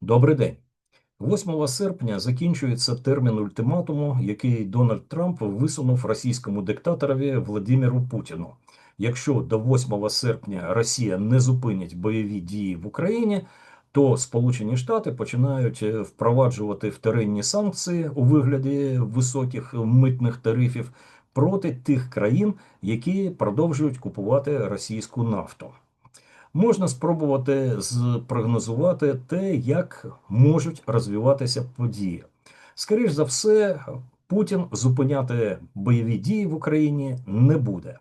Добрий день. 8 серпня закінчується термін ультиматуму, який Дональд Трамп висунув російському диктаторові Владимиру Путіну. Якщо до 8 серпня Росія не зупинить бойові дії в Україні, то Сполучені Штати починають е, впроваджувати вторинні санкції у вигляді високих митних тарифів проти тих країн, які продовжують купувати російську нафту можна спробувати спрогнозувати те, як можуть розвиватися події. Скоріше за все, Путін зупиняти бойові дії в Україні не буде.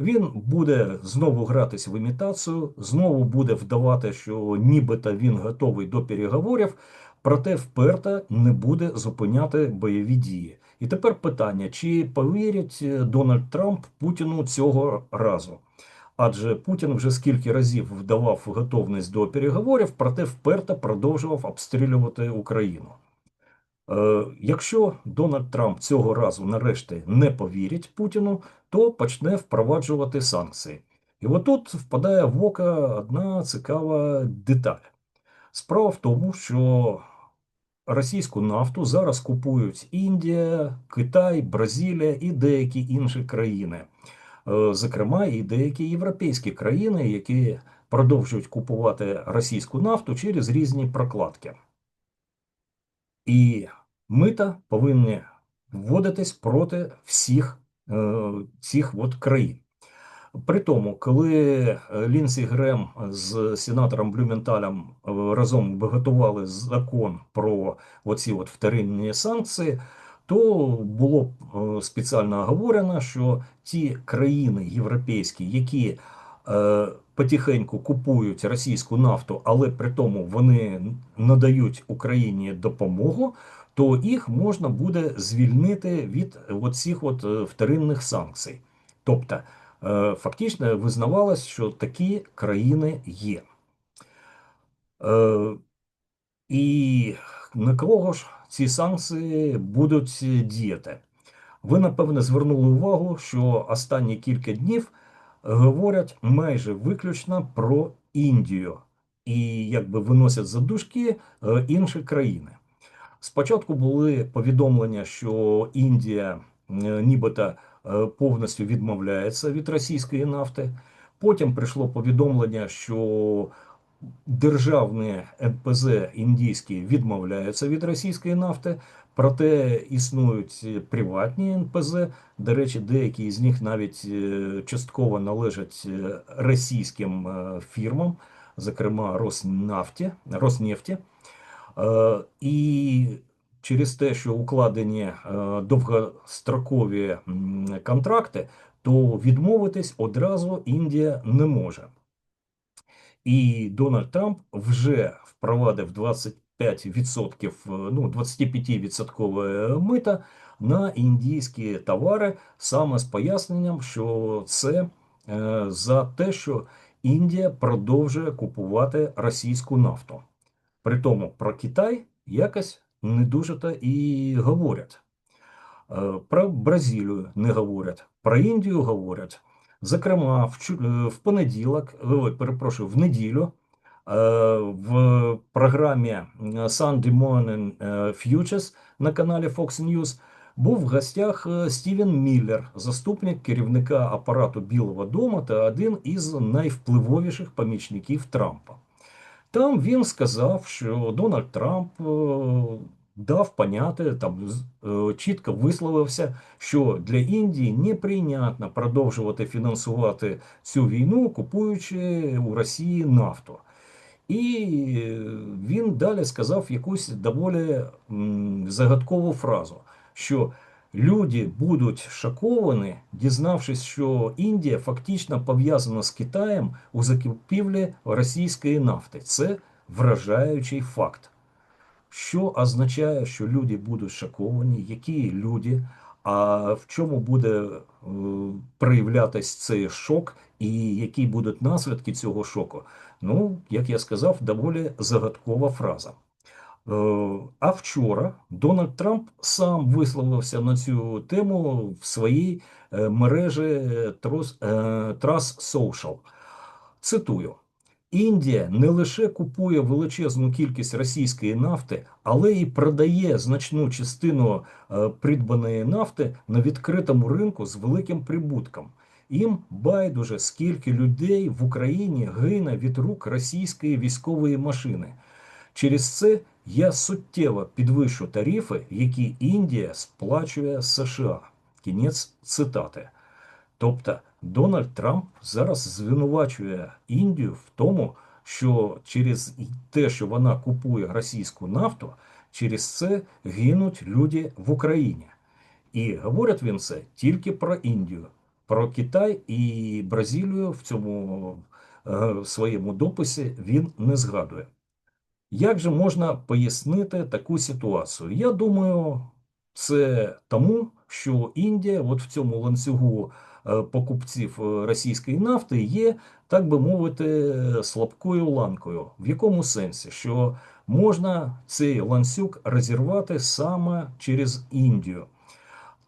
Він буде знову гратись в імітацію, знову буде вдавати, що нібито він готовий до переговорів, проте вперто не буде зупиняти бойові дії. І тепер питання: чи повірять Дональд Трамп Путіну цього разу? Адже Путін вже скільки разів вдавав готовність до переговорів, проте вперто продовжував обстрілювати Україну. Е, якщо Дональд Трамп цього разу нарешті не повірить Путіну, то почне впроваджувати санкції. І отут впадає в око одна цікава деталь. Справа в тому, що російську нафту зараз купують Індія, Китай, Бразилія і деякі інші країни. Е, зокрема і деякі європейські країни, які продовжують купувати російську нафту через різні прокладки. І мита повинні вводитись проти всіх е, цих от країн. При тому, коли Лінсі Грем з сенатором Блюменталем е, разом виготували закон про оці от вторинні санкції, то було е, спеціально оговорено, що ті країни європейські, які е, потихеньку купують російську нафту, але при тому вони надають Україні допомогу, то їх можна буде звільнити від оцих от е, вторинних санкцій. Тобто, е, фактично визнавалось, що такі країни є. І на кого ж ці санкції будуть діяти? Ви напевне звернули увагу, що останні кілька днів говорять майже виключно про Індію і якби виносять за дужки е, інші країни. Спочатку були повідомлення, що Індія нібито е, повністю відмовляється від російської нафти. Потім прийшло повідомлення, що державні НПЗ індійські відмовляються від російської нафти, проте існують приватні НПЗ. До речі, деякі з них навіть е, частково належать е, російським е, фірмам, зокрема Роснафті, Роснефті. І через те, що укладені довгострокові контракти, то відмовитись одразу Індія не може. І Дональд Трамп вже впровадив 25%, ну 25% мита на індійські товари саме з поясненням, що це е, за те, що Індія продовжує купувати російську нафту. При тому про Китай якось не дуже то і говорять. Е, про Бразилію не говорять, про Індію говорять. Зокрема, в е, в понеділок, е, ой, перепрошую, в неділю е, в програмі Sunday Morning Futures на каналі Fox News був в гостях Стівен Міллер, заступник керівника апарату Білого Дому та один із найвпливовіших помічників Трампа. Там він сказав, що Дональд Трамп дав поняти, там е, чітко висловився, що для Індії неприйнятно продовжувати фінансувати цю війну, купуючи у Росії нафту. І він далі сказав якусь доволі загадкову фразу, що люди будуть шоковані, дізнавшись, що Індія фактично пов'язана з Китаєм у закупівлі російської нафти. Це вражаючий факт що означає, що люди будуть шоковані, які люди, а в чому буде е, проявлятись цей шок, і які будуть наслідки цього шоку. Ну, як я сказав, доволі загадкова фраза. Е, а вчора Дональд Трамп сам висловився на цю тему в своїй е, мережі Trust Social. Цитую. Індія не лише купує величезну кількість російської нафти, але й продає значну частину е, придбаної нафти на відкритому ринку з великим прибутком. Їм байдуже, скільки людей в Україні гине від рук російської військової машини. Через це я суттєво підвищу тарифи, які Індія сплачує США. Кінець цитати. Тобто Дональд Трамп зараз звинувачує Індію в тому, що через те, що вона купує російську нафту, через це гинуть люди в Україні. І говорить він це тільки про Індію, про Китай і Бразилію в цьому е, своєму дописі він не згадує. Як же можна пояснити таку ситуацію? Я думаю, це тому, що Індія, от в цьому ланцюгу е, покупців е, російської нафти, є, так би мовити, слабкою ланкою. В якому сенсі? Що можна цей ланцюг розірвати саме через Індію.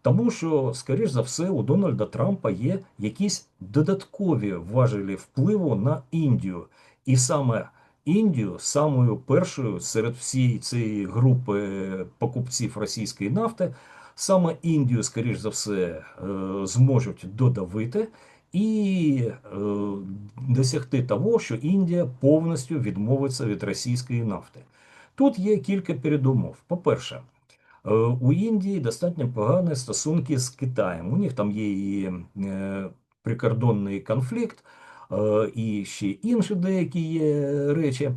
Тому що, скоріш за все, у Дональда Трампа є якісь додаткові важелі впливу на Індію. І саме Індію самою першою серед всієї цієї групи покупців російської нафти, саме Індію, скоріш за все, е, зможуть додавити і е, досягти того, що Індія повністю відмовиться від російської нафти. Тут є кілька передумов. По-перше, е, у Індії достатньо погані стосунки з Китаєм. У них там є і прикордонний конфлікт. Е, і ще інші деякі речі.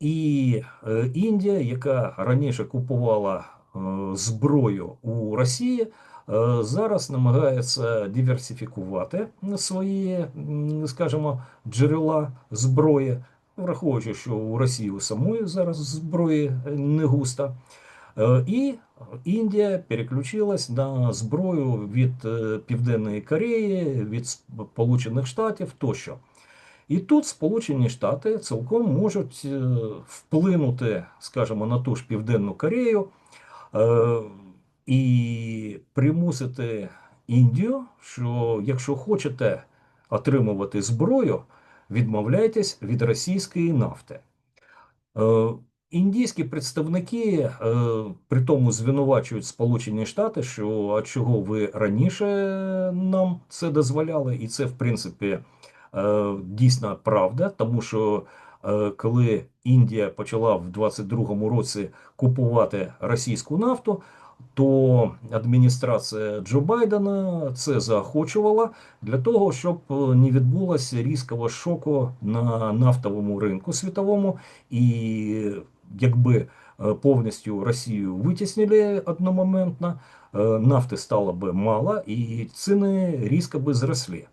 І е, Індія, яка раніше купувала е, зброю у Росії, зараз намагається диверсифікувати свої, скажімо, джерела зброї, враховуючи, що у Росії у самої зараз зброї не густо. І Індія переключилась на зброю від е, Південної Кореї, від Сполучених Штатів тощо. І тут Сполучені Штати цілком можуть е, вплинути, скажімо, на ту ж Південну Корею е, і примусити Індію, що якщо хочете отримувати зброю, відмовляйтесь від російської нафти. Індійські представники е, при тому звинувачують Сполучені Штати, що а чого ви раніше нам це дозволяли, і це в принципі е, дійсна правда, тому що е, коли Індія почала в 22-му році купувати російську нафту, то адміністрація Джо Байдена це заохочувала для того, щоб не відбулося різкого шоку на нафтовому ринку світовому. І якби е, повністю Росію витіснили одномоментно, е, нафти стало би мало і ціни різко би зросли.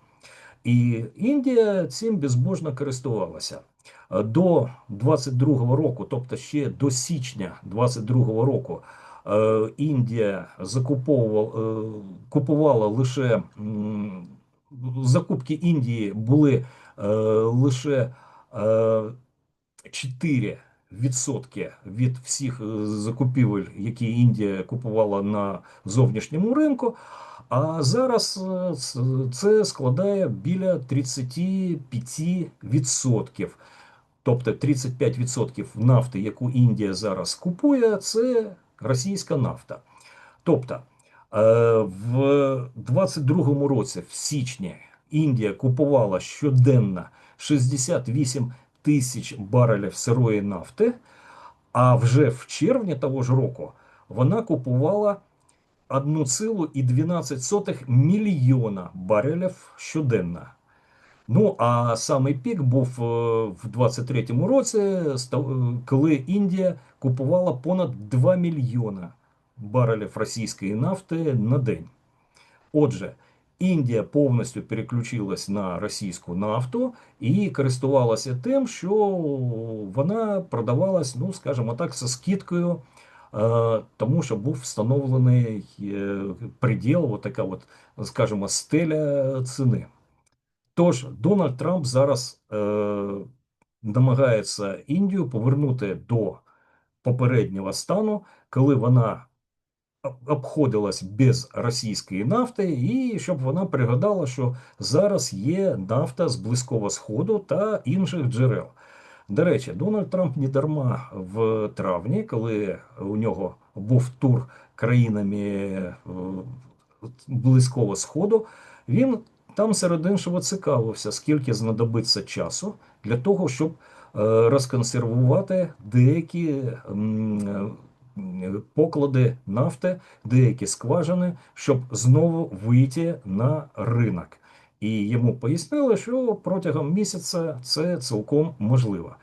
І Індія цим безбожно користувалася. Е, до 22-го року, тобто ще до січня 22-го року, Індія закуповувала купувала лише закупки Індії були лише 4 відсотки від всіх е, закупівель, які Індія купувала на зовнішньому ринку. А зараз е, це складає біля 35%. Тобто 35% нафти, яку Індія зараз купує, це російська нафта. Тобто е, в 2022 році, в січні, Індія купувала щоденно 68 тисяч барелів сирої нафти, а вже в червні того ж року вона купувала 1,12 мільйона барелів щоденно. Ну, а самий пік був е, в 23-му році, е, коли Індія купувала понад 2 мільйона барелів російської нафти на день. Отже, Індія повністю переключилась на російську нафту і користувалася тим, що вона продавалась, ну скажімо так, зі скидкою, е, тому що був встановлений е, приділ, така от, скажімо, стеля ціни. Тож Дональд Трамп зараз е, намагається Індію повернути до попереднього стану, коли вона обходилась без російської нафти, і щоб вона пригадала, що зараз є нафта з Близького Сходу та інших джерел. До речі, Дональд Трамп не дарма в травні, коли у нього був тур країнами е, Близького Сходу, він там серед іншого цікавився, скільки знадобиться часу для того, щоб е, розконсервувати деякі поклади нафти, деякі скважини, щоб знову вийти на ринок. І йому пояснили, що протягом місяця це цілком можливо.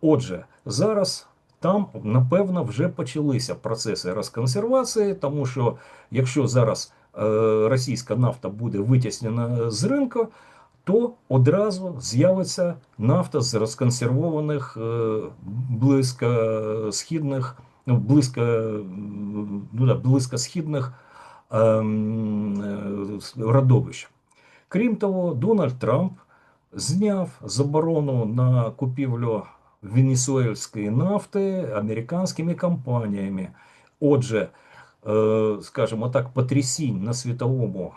Отже, зараз там, напевно, вже почалися процеси розконсервації, тому що якщо зараз е, російська нафта буде витіснена з ринку, то одразу з'явиться нафта з розконсервованих е, близькосхідних, ну, близько, ну, да, близькосхідних е, е, родовищ. Крім того, Дональд Трамп зняв заборону на купівлю венесуельської нафти американськими компаніями. Отже, е, скажімо так, потрясінь на світовому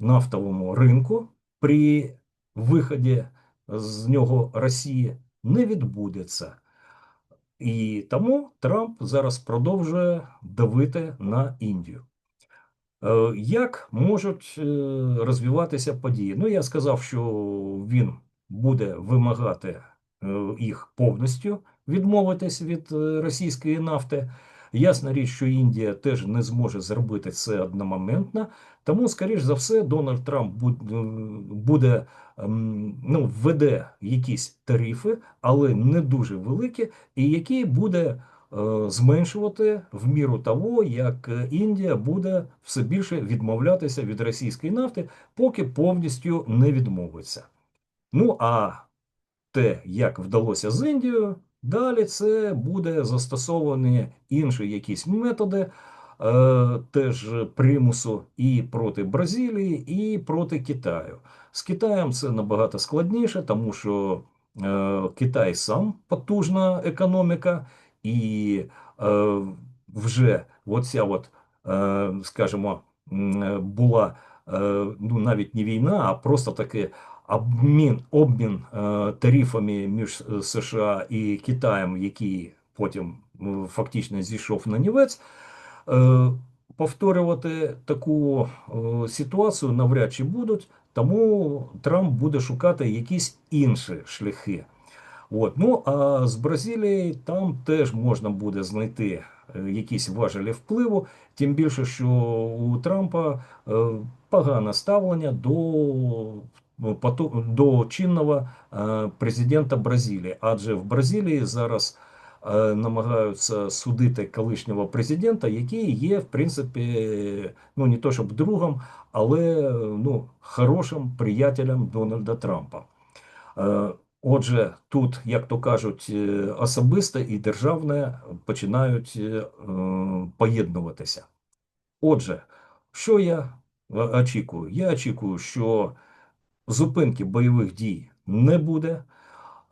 нафтовому ринку при виході з нього Росії не відбудеться. І тому Трамп зараз продовжує давити на Індію. Е, як можуть е, розвиватися події? Ну, я сказав, що він буде вимагати Е, їх повністю відмовитись від російської нафти. Ясна річ, що Індія теж не зможе зробити це одномоментно, тому, скоріш за все, Дональд Трамп буде ем, ну, введе якісь тарифи, але не дуже великі, і які буде е, зменшувати в міру того, як Індія буде все більше відмовлятися від російської нафти, поки повністю не відмовиться. Ну а те, як вдалося з Індією, далі це буде застосовані інші якісь методи, е, теж примусу і проти Бразилії, і проти Китаю. З Китаєм це набагато складніше, тому що е, Китай сам потужна економіка, і е, вже оця от, е, скажімо, була е, ну, навіть не війна, а просто таке обмін обмін е, тарифами між е, США і Китаєм, який потім е, фактично зійшов на нівець, повторювати таку ситуацію навряд чи будуть, тому Трамп буде шукати якісь інші шляхи. От. Ну а з Бразилії там теж можна буде знайти якісь важелі впливу, тим більше, що у Трампа погане ставлення до до чинного е, президента Бразилії, адже в Бразилії зараз е, намагаються судити колишнього президента, який є, в принципі, ну не то щоб другом, але ну, хорошим приятелем Дональда Трампа. Е, отже, тут, як то кажуть, особисте і державне починають поєднуватися. Отже, що я очікую? Я очікую, що зупинки бойових дій не буде.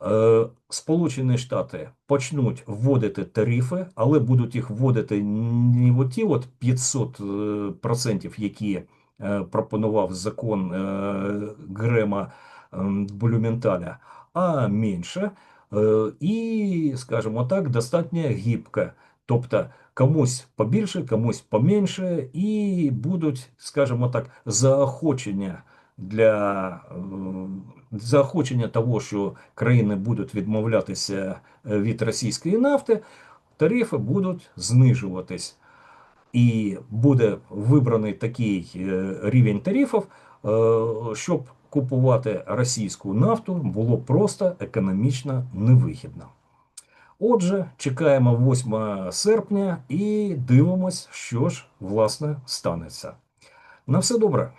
Е, Сполучені Штати почнуть вводити тарифи, але будуть їх вводити не в ті от 500%, е, які е, пропонував закон Грема Блюменталя, а менше. І, скажімо так, достатньо гібка. Тобто комусь побільше, комусь поменше, і будуть, скажімо так, заохочення для е, заохочення того, що країни будуть відмовлятися е, від російської нафти, тарифи будуть знижуватись. І буде вибраний такий е, рівень тарифів, щоб купувати російську нафту було просто економічно невигідно. Отже, чекаємо 8 серпня і дивимось, що ж власне станеться. На все добре.